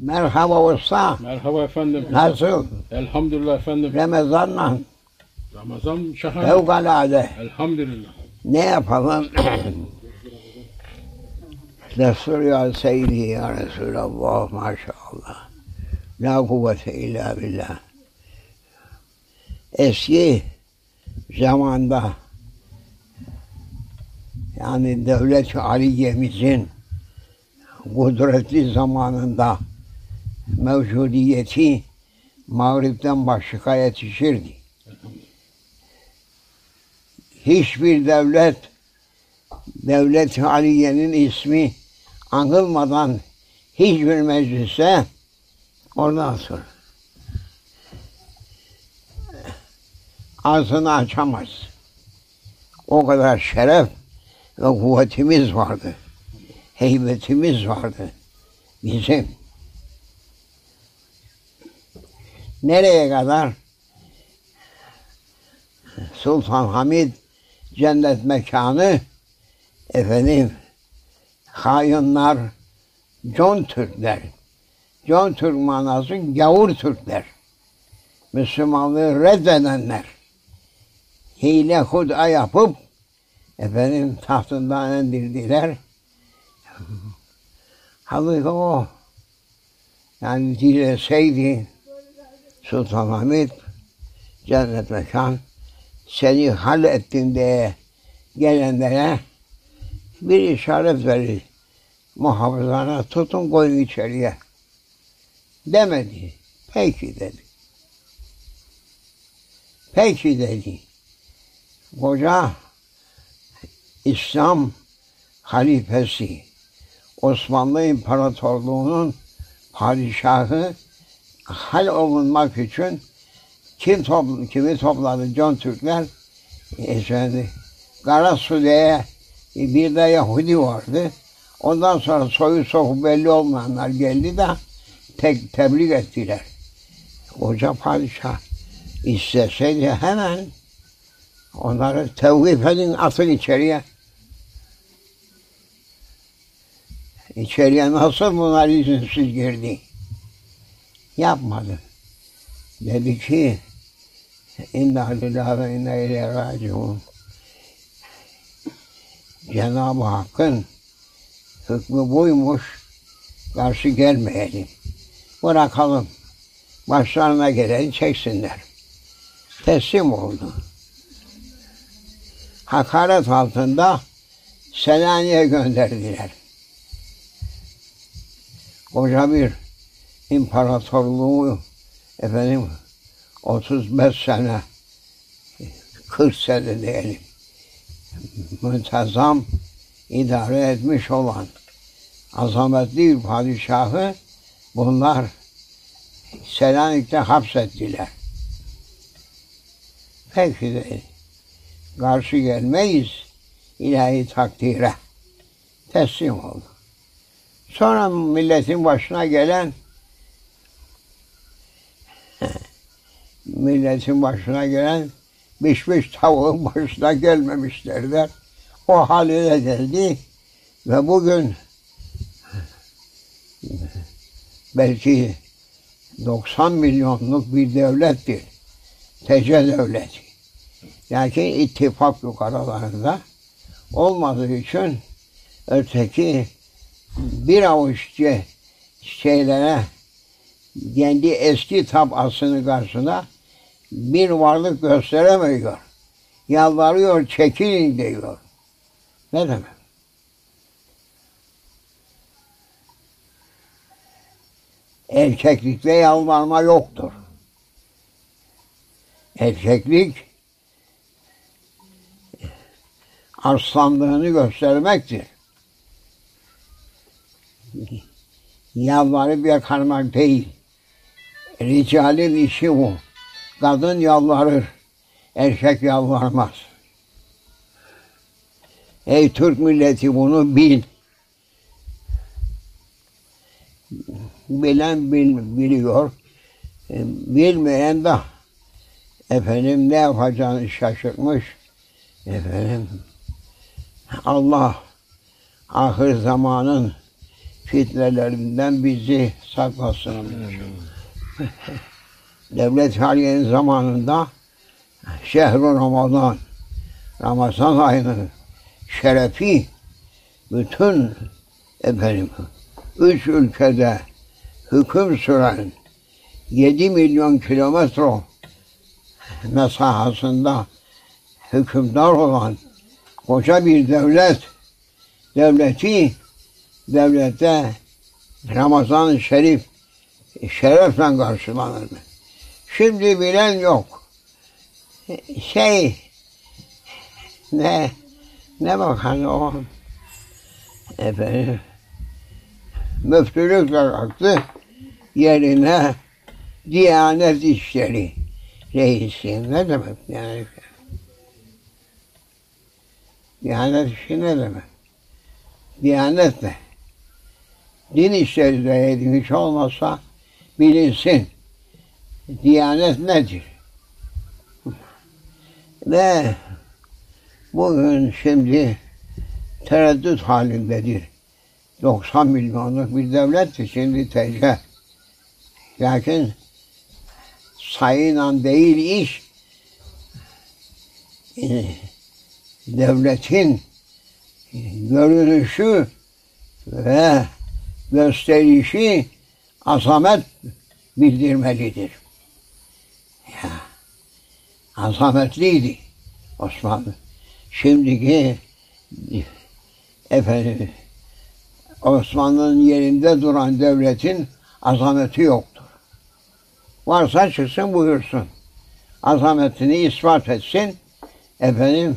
Merhaba usta. Merhaba efendim. Nasıl? Elhamdülillah efendim. Ramazan'la Ramazan şahane. fevkalade. Elhamdülillah. Ne yapalım? Destur ya Seyyidi ya Resulallah maşallah. La kuvvete illa billah. Eski zamanda yani devlet Aliye'mizin kudretli zamanında mevcudiyeti mağripten başka yetişirdi. Hiçbir devlet devlet Aliye'nin ismi anılmadan hiçbir meclise ondan sonra ağzını açamaz. O kadar şeref ve kuvvetimiz vardı. Heybetimiz vardı. Bizim. Nereye kadar? Sultan Hamid cennet mekanı efendim hainler John Türkler. John Türk manası gavur Türkler. Müslümanlığı reddedenler. Hile hud'a yapıp efendim tahtından indirdiler. Halbuki o yani dileseydi Sultan Hamid cennet mekan seni hallettim diye gelenlere bir işaret verir. Muhafızana tutun koyun içeriye. Demedi. Peki dedi. Peki dedi. Koca İslam halifesi Osmanlı İmparatorluğu'nun padişahı hal olunmak için kim topl kimi topladı John Türkler? Efendi, Kara Sude'ye bir de Yahudi vardı. Ondan sonra soyu soku belli olmayanlar geldi de tek tebliğ ettiler. Koca padişah isteseydi hemen onları tevkif edin atın içeriye. İçeriye nasıl bunlar izinsiz girdi? Yapmadı. Dedi ki İnna lillahi ve inna ileyhi raciun. Cenab-ı Hakk'ın hükmü buymuş. Karşı gelmeyelim. Bırakalım. Başlarına geleni çeksinler. Teslim oldu. Hakaret altında Selanik'e gönderdiler. Koca bir imparatorluğu efendim 35 sene 40 sene diyelim müntezam idare etmiş olan azametli bir padişahı bunlar Selanik'te hapsettiler. Peki dedi. Karşı gelmeyiz ilahi takdire. Teslim oldu. Sonra milletin başına gelen milletin başına gelen pişmiş tavuğun başına gelmemişlerdir. O haline geldi ve bugün belki 90 milyonluk bir devlettir. TC devleti. Yani ittifak yok. Olmadığı için öteki bir avuç şeylere kendi eski tabasını karşısında bir varlık gösteremiyor. Yalvarıyor, çekilin diyor. Ne demek? Erkeklikte yalvarma yoktur. Erkeklik arslandığını göstermektir. Yalvarıp yakarmak değil. Ricalin işi bu. Kadın yalvarır, erkek yalvarmaz. Ey Türk milleti bunu bil. Bilen bil, biliyor. E, bilmeyen de efendim ne yapacağını şaşırmış. Efendim Allah ahir zamanın fitnelerinden bizi saklasın. Amin. Devlet haliyenin zamanında şehru Ramazan, Ramazan ayının şerefi bütün efendim üç ülkede hüküm süren 7 milyon kilometre mesahasında hükümdar olan koca bir devlet devleti devlette Ramazan-ı Şerif şerefle karşılanır. Şimdi bilen yok. Şey ne ne bakan o efendim müftülükle kalktı yerine Diyanet İşleri reisi. Ne demek yani? Diyanet işi ne demek? Diyanet ne? Din işleri de hiç olmazsa bilinsin. Diyanet nedir? Ve bugün şimdi tereddüt halindedir. 90 milyonluk bir devlet şimdi TC. Lakin sayıyla değil iş e, devletin görünüşü ve gösterişi azamet bildirmelidir. Ya, azametliydi Osmanlı. Şimdiki efendim Osmanlı'nın yerinde duran devletin azameti yoktur. Varsa çıksın buyursun. Azametini ispat etsin. Efendim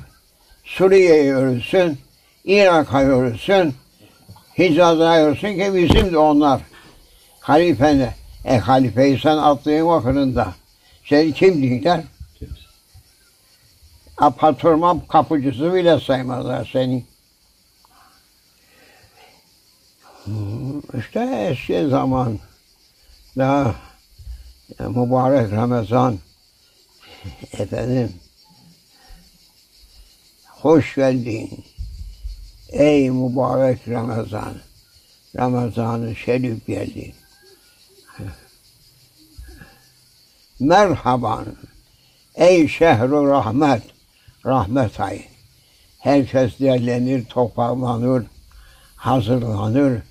Suriye'yi yürüsün, Irak'a yürüsün, Hicaz'a yürüsün ki bizim de onlar. Halifeni, e halifeyi sen attığın vakırında seni kim dinler? A, patron kapıcısı bile saymazlar seni. İşte eski zaman. Daha e, mübarek Ramazan. Efendim. Hoş geldin. Ey mübarek Ramazan. Ramazan-ı Şerif geldi merhaban ey şehru rahmet rahmet ayı herkes derlenir toplanır hazırlanır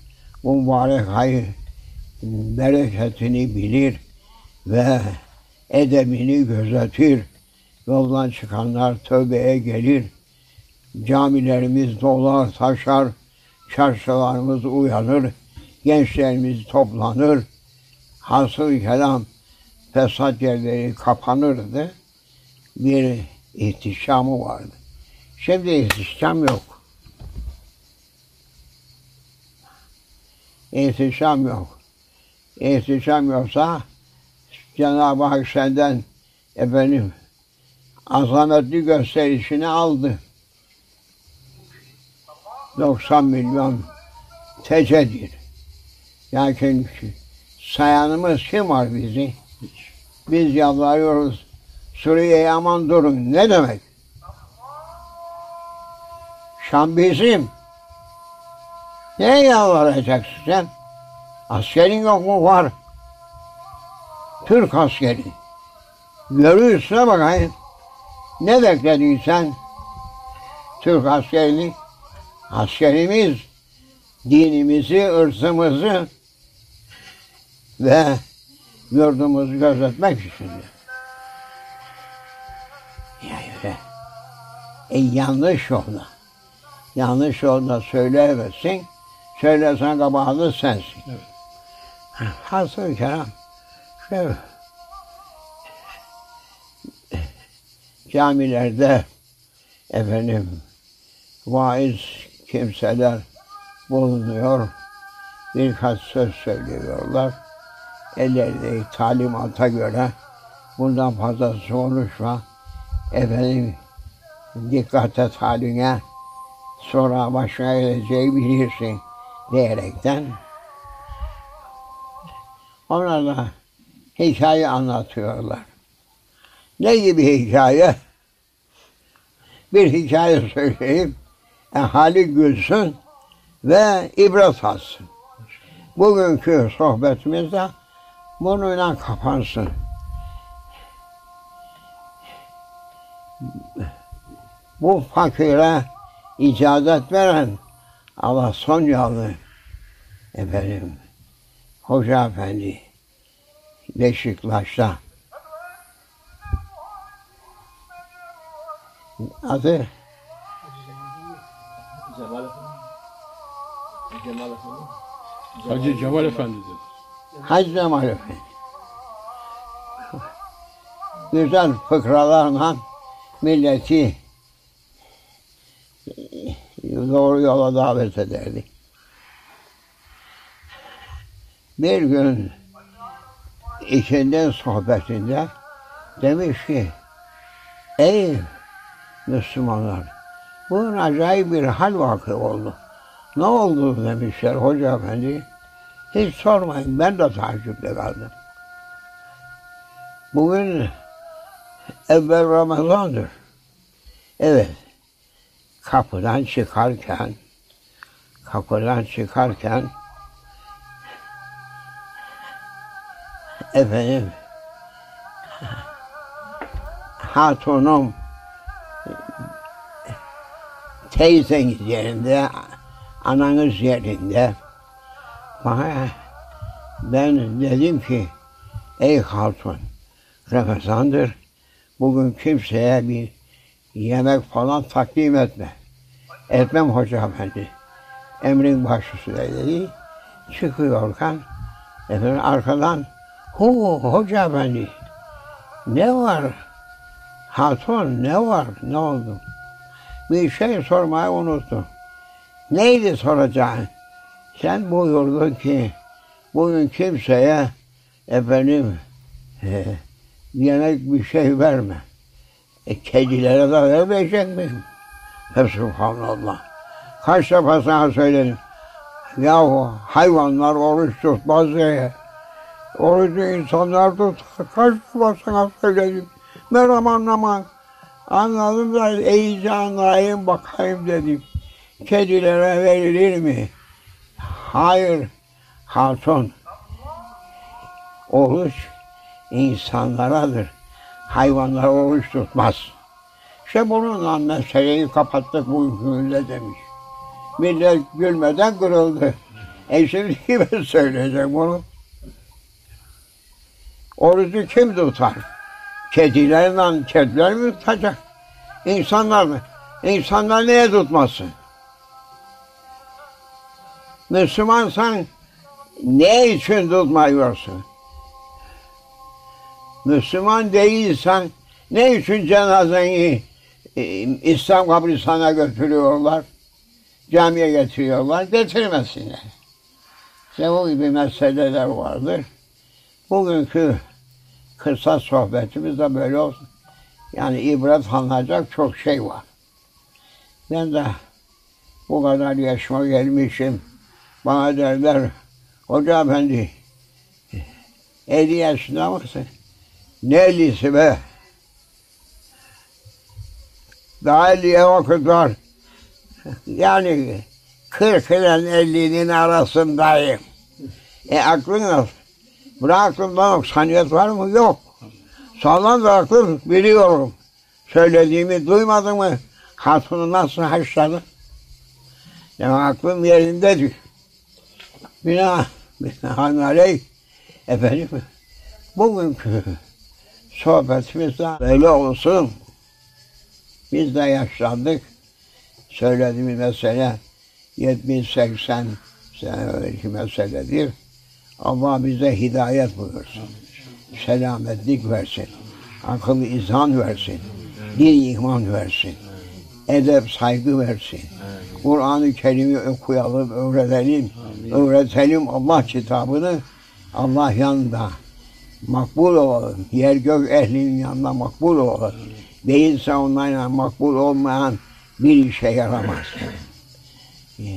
mübarek ay bereketini bilir ve edebini gözetir. Yoldan çıkanlar tövbeye gelir. Camilerimiz dolar, taşar, çarşılarımız uyanır, gençlerimiz toplanır. Hasıl kelam fesat yerleri kapanırdı. Bir ihtişamı vardı. Şimdi ihtişam yok. İhtişam yok. İhtişam yoksa Cenab-ı Hak senden efendim azametli gösterişini aldı. 90 milyon tecedir. Lakin sayanımız kim var bizi? Biz yalvarıyoruz. Suriye'ye aman durun. Ne demek? Şam bizim. Neye yalvaracaksın sen? Askerin yok mu? Var. Türk askeri. Görüyorsun bakayım. Ne bekledin sen? Türk askerini. Askerimiz dinimizi, ırzımızı ve yurdumuzu gözetmek içindir. Ya öyle. E yanlış yolda. Yanlış yolda söyleyemezsin. Söylesen kabahatı sensin. Evet. Hasıl kelam. Şöyle. Camilerde efendim vaiz kimseler bulunuyor. Birkaç söz söylüyorlar. Ellerindeki talimata göre bundan fazlası konuşma. Efendim dikkat et haline sonra başına geleceği bilirsin diyerekten onlar da hikaye anlatıyorlar. Ne gibi hikaye? Bir hikaye söyleyeyim. Ehali gülsün ve ibret alsın. bugünkü sohbetimiz bununla kapansın. Bu fakire icazet veren Allah son yolu efendim Hoca Efendi Beşiktaş'ta adı Cemal Efendi. Cemal Efendi. Hacı Cemal Efendi dedi. Hacı Cemal Efendi. Güzel fıkralarla milleti doğru yola davet ederdi. Bir gün ikinden sohbetinde demiş ki ey Müslümanlar bugün acayip bir hal vakı oldu. Ne oldu demişler hoca efendi. Hiç sormayın ben de takipte kaldım. Bugün evvel Ramazan'dır. Evet. Kapıdan çıkarken kapıdan çıkarken efendim hatunum teyzeniz yerinde ananız yerinde bana ben dedim ki ey hatun Ramazan'dır bugün kimseye bir yemek falan takdim etme. Etmem hoca efendi. Emrin başüstüne dedi. Çıkıyorken efendim arkadan hu hoca efendi ne var? Hatun ne var? Ne oldu? Bir şey sormayı unuttum. Neydi soracağın? Sen buyurdun ki bugün kimseye efendim e, yemek bir şey verme. E, kedilere de vermeyecek miyim? Hep subhanallah. Kaç defa sana söyledim. Yahu hayvanlar oruç tutmaz diye. Orucu insanlar tut. Kaç defa sana söyledim. Meram anlamam. Anladım da iyice anlayayım bakayım dedim. Kedilere verilir mi? Hayır hatun. Oruç insanlaradır. Hayvanlar oruç tutmaz. İşte bununla meseleyi kapattık bu hükümle demiş. Millet gülmeden kırıldı. E şimdi kime söyleyecek bunu? Orucu kim tutar? Kedilerle kediler mi tutacak? İnsanlar mı? İnsanlar niye tutmasın? Müslümansan ne için tutmuyorsun? Müslüman değilsen ne için cenazeni e, İslam kabristanına götürüyorlar? Camiye getiriyorlar, getirmesinler. İşte bu gibi meseleler vardır. Bugünkü kısa sohbetimiz de böyle olsun. Yani ibret alınacak çok şey var. Ben de bu kadar yaşıma gelmişim. Bana derler, Hoca Efendi, 50 yaşında mısın? Ne 50'si be? Daha 50'ye vakit var. Yani 40 ile 50'nin arasındayım. E aklın nasıl? Buna aklımda noksaniyet var mı? Yok. Sağlam da aklım biliyorum. Söylediğimi duymadın mı? Hatunu nasıl haşladı? Yani aklım yerindedir. Bina, binaenaleyh efendim bugünkü sohbetimiz de böyle olsun. Biz de yaşlandık. Söylediğimiz mesele 70-80 sene önceki meseledir. Allah bize hidayet buyursun. Selametlik versin. Akıl izan versin. Din iman versin. Edep saygı versin. Kur'an-ı Kerim'i okuyalım, öğrenelim. Öğretelim Allah kitabını. Allah yanında makbul olalım. Yer gök ehlinin yanında makbul olalım. Değilse onlarla makbul olmayan bir işe yaramaz.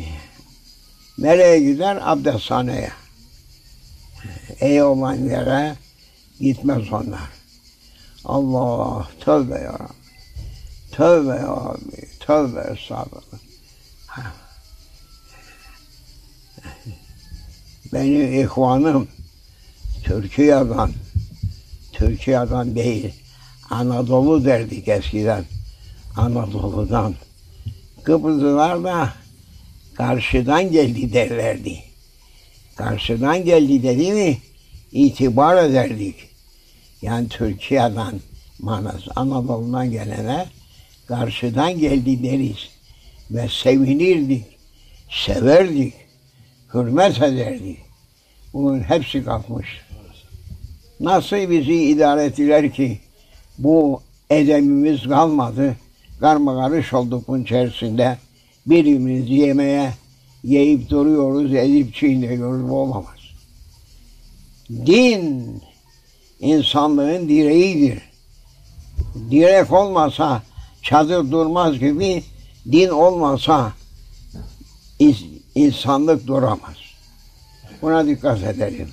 Nereye gider? Abdesthaneye. İyi olan yere gitmez onlar. Allah tövbe ya Rabbi. Tövbe ya Rabbi. Tövbe estağfurullah. benim ihvanım Türkiye'den, Türkiye'den değil, Anadolu derdik eskiden. Anadolu'dan. Kıbrıslılar da karşıdan geldi derlerdi. Karşıdan geldi dedi mi itibar ederdik. Yani Türkiye'den manası Anadolu'dan gelene karşıdan geldi deriz. Ve sevinirdik, severdik, hürmet ederdik. Bunun hepsi kalkmış. Nasıl bizi idare ettiler ki bu edemimiz kalmadı. Karma karış olduk bunun içerisinde. Birimiz yemeye yiyip duruyoruz, edip çiğniyoruz. Bu olamaz. Din insanlığın direğidir. Direk olmasa çadır durmaz gibi din olmasa ins- insanlık duramaz. Buna dikkat edelim.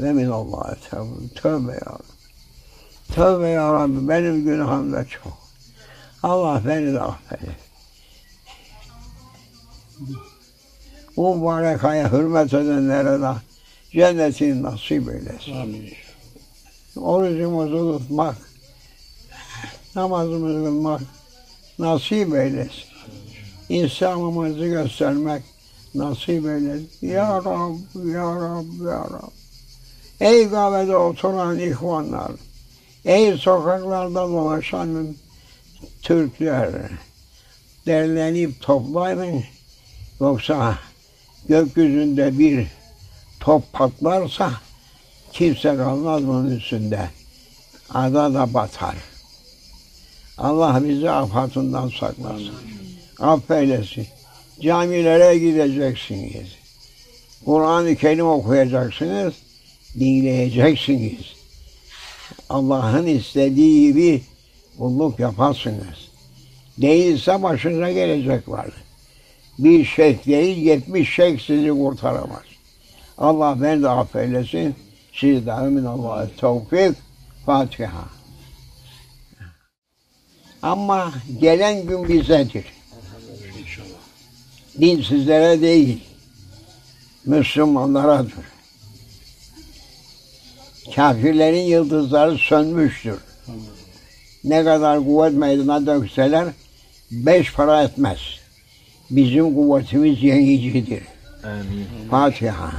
Ve minallah tevbe. Tövbe ya Rabbi. Tövbe ya Rabbi. Benim günahım da çok. Allah beni de affeder. Bu mübarek aya hürmet edenlere de cennetini nasip eylesin. Amin. Orucumuzu tutmak, namazımızı kılmak nasip eylesin. İslam'ımızı göstermek nasip eylesin. Ya Rab, Ya Rab, Ya Rab. Ey kahvede oturan ihvanlar, ey sokaklarda dolaşan Türkler, derlenip toplayın. Yoksa gökyüzünde bir top patlarsa kimse kalmaz bunun üstünde. Ada da batar. Allah bizi afatından saklasın. Affeylesin. Camilere gideceksiniz. Kur'an-ı Kerim okuyacaksınız. Dinleyeceksiniz. Allah'ın istediği gibi kulluk yaparsınız. Değilse başınıza gelecek var. Bir şeyh değil, yetmiş şeyh sizi kurtaramaz. Allah beni de affeylesin. Siz de emin Allah'a tevfik. Fatiha. Ama gelen gün bizedir. İnşallah. Din sizlere değil. Müslümanlaradır. Kafirlerin yıldızları sönmüştür. Ne kadar kuvvet meydana dökseler beş para etmez. Bizim kuvvetimiz yenicidir. Amin. Fatiha.